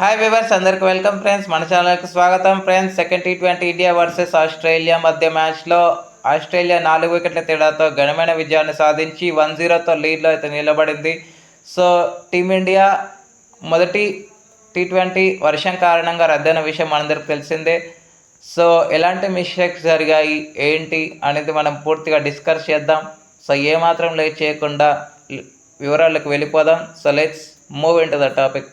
Hi viewers అందరికి welcome friends మన ఛానల్కి స్వాగతం. Friends second T twenty India versus Australia మధ్య మ్యాచ్లో ఆస్ట్రేలియా నాలుగు వికెట్ల తేడాతో ఘనమైన విజయాన్ని సాధించి వన్ జీరోతో లీడ్లో అయితే నిలబడింది. సో టీమిండియా మొదటి టీ ట్వంటీ వర్షం కారణంగా రద్దైన విషయం మనందరికి తెలిసిందే. సో ఎలాంటి మిస్టేక్స్ జరిగాయి? ఏంటి? అనేది మనం పూర్తిగా డిస్కస్ చేద్దాం. సో ఏమాత్రం లేట్ చేయకుండా వివరాలకు వెళ్ళిపోదాం. So let's move into the topic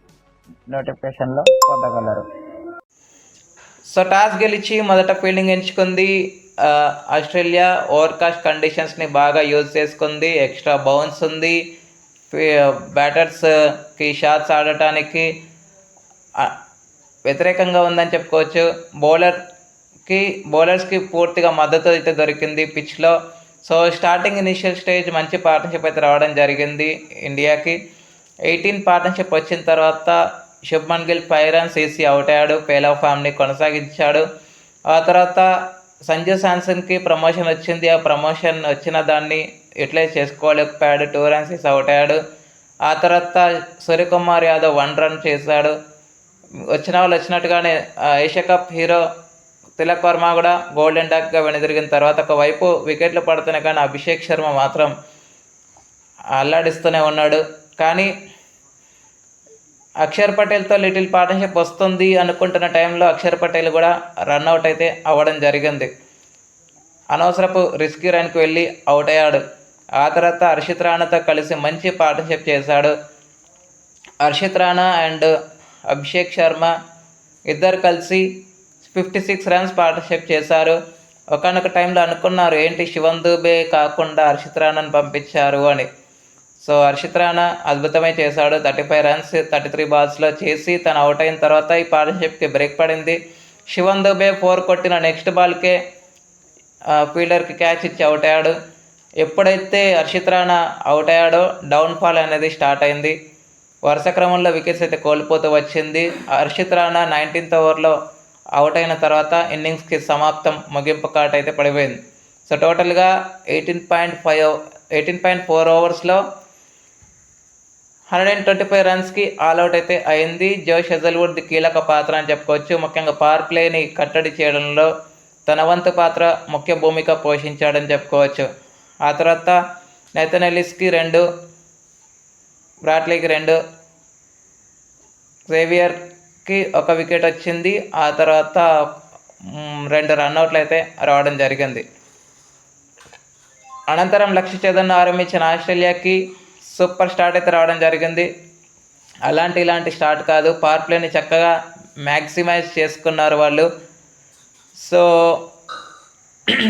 నోటిఫికేషన్లో పొందగలరు. సో టాస్ గెలిచి మొదట ఫీల్డింగ్ ఎంచుకుంది ఆస్ట్రేలియా. ఓవర్కాస్ట్ కండిషన్స్ని బాగా యూజ్ చేసుకుంది. ఎక్స్ట్రా బౌన్స్ ఉంది. బ్యాటర్స్కి షాట్స్ ఆడటానికి వ్యతిరేకంగా ఉందని చెప్పుకోవచ్చు. బౌలర్కి బౌలర్స్కి పూర్తిగా మద్దతు అయితే దొరికింది పిచ్లో. సో స్టార్టింగ్ ఇనిషియల్ స్టేజ్ మంచి పార్ట్నర్షిప్ అయితే రావడం జరిగింది ఇండియాకి. ఎయిటీన్ పార్ట్నర్షిప్ వచ్చిన తర్వాత శుభ్మన్ గిల్ ఫైవ్ రన్స్ వేసి అవుట్ అయ్యాడు పేల్ ఫామ్ని కొనసాగించాడు. ఆ తర్వాత సంజు శాంసన్కి ప్రమోషన్ వచ్చింది. ఆ ప్రమోషన్ వచ్చిన దాన్ని యూటిలైజ్ చేసుకోలేకపోయాడు టూ రన్స్ వేసి అవుట్ అయ్యాడు ఆ తర్వాత సూర్యకుమార్ యాదవ్ వన్ రన్ చేశాడు. వచ్చిన వాళ్ళు వచ్చినట్టుగానే Asia cup hero Tilak Varma కూడా గోల్డెన్ డాక్గా వెనుదిరిగిన తర్వాత ఒకవైపు వికెట్లు పడుతున్నాయి కానీ అభిషేక్ శర్మ మాత్రం అల్లాడిస్తూనే ఉన్నాడు. కానీ అక్షర్ పటేల్తో లిటిల్ పార్ట్నర్షిప్ వస్తుంది అనుకుంటున్న టైంలో అక్షర్ పటేల్ కూడా రన్అట్ అయితే అవ్వడం జరిగింది. అనవసరపు రిస్క్ రన్కి వెళ్ళి అవుట్ అయ్యాడు. ఆ తర్వాత హర్షిత్ రాణాతో కలిసి మంచి పార్ట్నర్షిప్ చేశాడు. హర్షిత్ రాణా అండ్ అభిషేక్ శర్మ ఇద్దరు కలిసి ఫిఫ్టీ సిక్స్ రన్స్ పార్ట్నర్షిప్ చేశారు. ఒకనొక టైంలో అనుకున్నారు ఏంటి శివన్ దూబే కాకుండా హర్షిత్ రాణాను పంపించారు అని. సో హర్షిత్ రాణా అద్భుతమే చేశాడు. Thirty five runs thirty three బాల్స్లో చేసి తను అవుట్ అయిన తర్వాత ఈ పార్ట్నర్షిప్కి బ్రేక్ పడింది. శివన్ దుబే ఫోర్ కొట్టిన నెక్స్ట్ బాల్కే ఫీల్డర్కి క్యాచ్ ఇచ్చి అవుట్ అయ్యాడు. ఎప్పుడైతే హర్షిత్ రాణా అవుట్ అయ్యాడో డౌన్ఫాల్ అనేది స్టార్ట్ అయింది. వరుస క్రమంలో వికెట్స్ అయితే కోల్పోతూ వచ్చింది. హర్షిత్ రాణా నైన్టీన్త్ ఓవర్లో అవుట్ అయిన తర్వాత ఇన్నింగ్స్కి సమాప్తం ముగింపు కాట్ అయితే పడిపోయింది. సో టోటల్గా eighteen point five eighteen point four ఓవర్స్లో hundred and twenty five రన్స్కి ఆల్అవుట్ అయితే అయింది. జోష్ హెజల్వుడ్ కీలక పాత్ర అని చెప్పుకోవచ్చు. ముఖ్యంగా పవర్ ప్లేని కట్టడి చేయడంలో తన వంతు పాత్ర ముఖ్య భూమిక పోషించాడని చెప్పుకోవచ్చు. ఆ తర్వాత నెతన్ ఎలిస్కి రెండు బ్రాట్లీకి రెండు జేవియర్కి ఒక వికెట్ వచ్చింది. ఆ తర్వాత రెండు రన్అట్లు అయితే రావడం జరిగింది. అనంతరం లక్ష్య చేదన్ను ఆరంభించిన ఆస్ట్రేలియాకి సూపర్ స్టార్ట్ అయితే రావడం జరిగింది. అలాంటి ఇలాంటి స్టార్ట్ కాదు. పవర్ ప్లేని చక్కగా మ్యాక్సిమైజ్ చేసుకున్నారు వాళ్ళు. So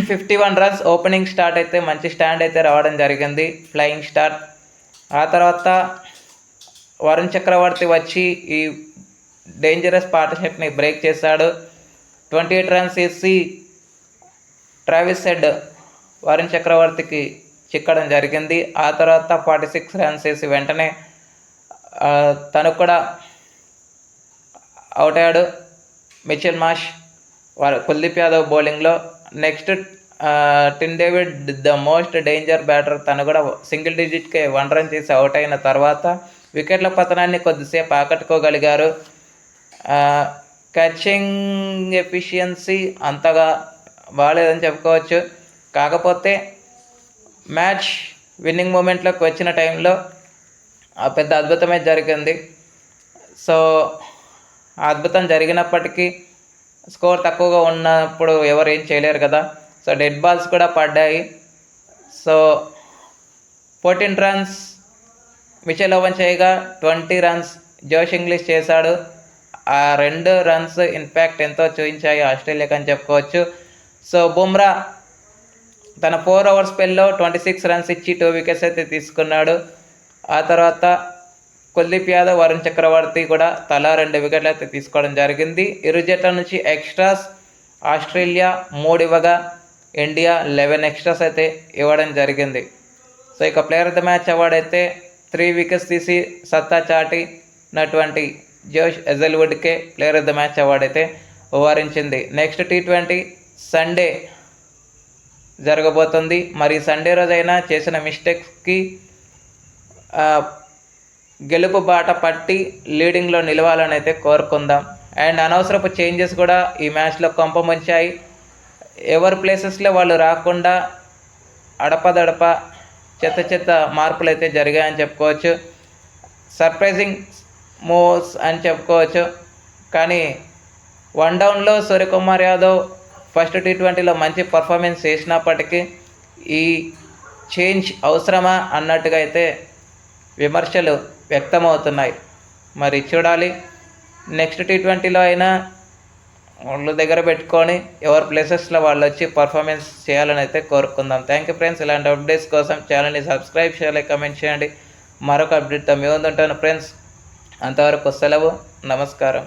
fifty one runs opening start అయితే మంచి స్టాండ్ అయితే రావడం జరిగింది. ఫ్లయింగ్ స్టార్ట్ ఆ తర్వాత వరుణ్ చక్రవర్తి వచ్చి ఈ డేంజరస్ పార్ట్నర్షిప్ని బ్రేక్ చేశాడు. ట్వంటీ ఎయిట్ రన్స్ వేసి ట్రావిస్ హెడ్ వరుణ్ చక్రవర్తికి చిక్కడం జరిగింది. ఆ తర్వాత ఫార్టీ సిక్స్ రన్స్ వేసి వెంటనే తను కూడా అవుట్ అయ్యాడు. మిచిల్ మాష్ వారు కుల్దీప్ యాదవ్ బౌలింగ్లో next Tim David the most danger batter తను కూడా సింగిల్ డిజిట్కే వన్ రన్ చేసి అవుట్ అయిన తర్వాత వికెట్ల పతనాన్ని కొద్దిసేపు ఆకట్టుకోగలిగారు. క్యాచింగ్ ఎఫిషియన్సీ అంతగా బాగాలేదని చెప్పుకోవచ్చు. కాకపోతే మ్యాచ్ విన్నింగ్ మూమెంట్లోకి వచ్చిన టైంలో ఆ పెద్ద అద్భుతమే జరిగింది. సో అద్భుతం జరిగినప్పటికీ స్కోర్ తక్కువగా ఉన్నప్పుడు ఎవరు ఏం చేయలేరు కదా. సో డెడ్ బాల్స్ కూడా పడ్డాయి. So fourteen runs Mitchell Owen చేయగా ట్వంటీ రన్స్ జోష్ ఇంగ్లీష్ చేశాడు. ఆ రెండు రన్స్ ఇంపాక్ట్ ఎంతో చూపించాయి ఆస్ట్రేలియాకి అని చెప్పుకోవచ్చు. సో బుమ్రా తన ఫోర్ అవర్స్ స్పెల్లో ట్వంటీ సిక్స్ రన్స్ ఇచ్చి టూ వికెట్స్ అయితే తీసుకున్నాడు. ఆ తర్వాత కుల్దీప్ యాదవ్ వరుణ్ చక్రవర్తి కూడా తలా రెండు వికెట్లు అయితే తీసుకోవడం జరిగింది. ఇరు జట్ల నుంచి ఎక్స్ట్రాస్ ఆస్ట్రేలియా మూడు ఇవ్వగా ఇండియా లెవెన్ ఎక్స్ట్రాస్ అయితే ఇవ్వడం జరిగింది. సో ఇక player of the match award అయితే త్రీ వికెట్స్ తీసి సత్తా చాటినటువంటి Josh ఎజల్వుడ్కే player of the match award అయితే వివరించింది నెక్స్ట్ టీ ట్వంటీ సండే జరగబోతుంది. మరి సండే రోజైనా చేసిన మిస్టేక్స్కి గెలుపు బాట పట్టి లీడింగ్లో నిలవాలని అయితే కోరుకుందాం. అండ్ అనవసరపు చేంజెస్ కూడా ఈ మ్యాచ్లో కొంపముంచాయి ఎవరి ప్లేసెస్లో వాళ్ళు రాకుండా అడపదడప చెత్త చెత్త మార్పులు అయితే జరిగాయని చెప్పుకోవచ్చు. సర్ప్రైజింగ్ మూవ్స్ అని చెప్పుకోవచ్చు. కానీ వన్ డౌన్లో సూర్యకుమార్ యాదవ్ ఫస్ట్ టీ ట్వంటీలో మంచి పర్ఫార్మెన్స్ చేసినప్పటికీ ఈ చేంజ్ అవసరమా అన్నట్టుగా అయితే విమర్శలు వ్యక్తమవుతున్నాయి. మరి చూడాలి. నెక్స్ట్ టీ ట్వంటీలో అయినా వాళ్ళు దగ్గర పెట్టుకొని ఎవరి ప్లేసెస్లో వాళ్ళు వచ్చి పర్ఫార్మెన్స్ చేయాలని అయితే కోరుకుందాం. Thank you friends. ఇలాంటి అప్డేట్స్ కోసం ఛానల్ని సబ్స్క్రైబ్ చేయాలి కమెంట్ చేయండి. మరొక అప్డేట్తో మీ ఉంటాను ఫ్రెండ్స్. అంతవరకు సెలవు. నమస్కారం.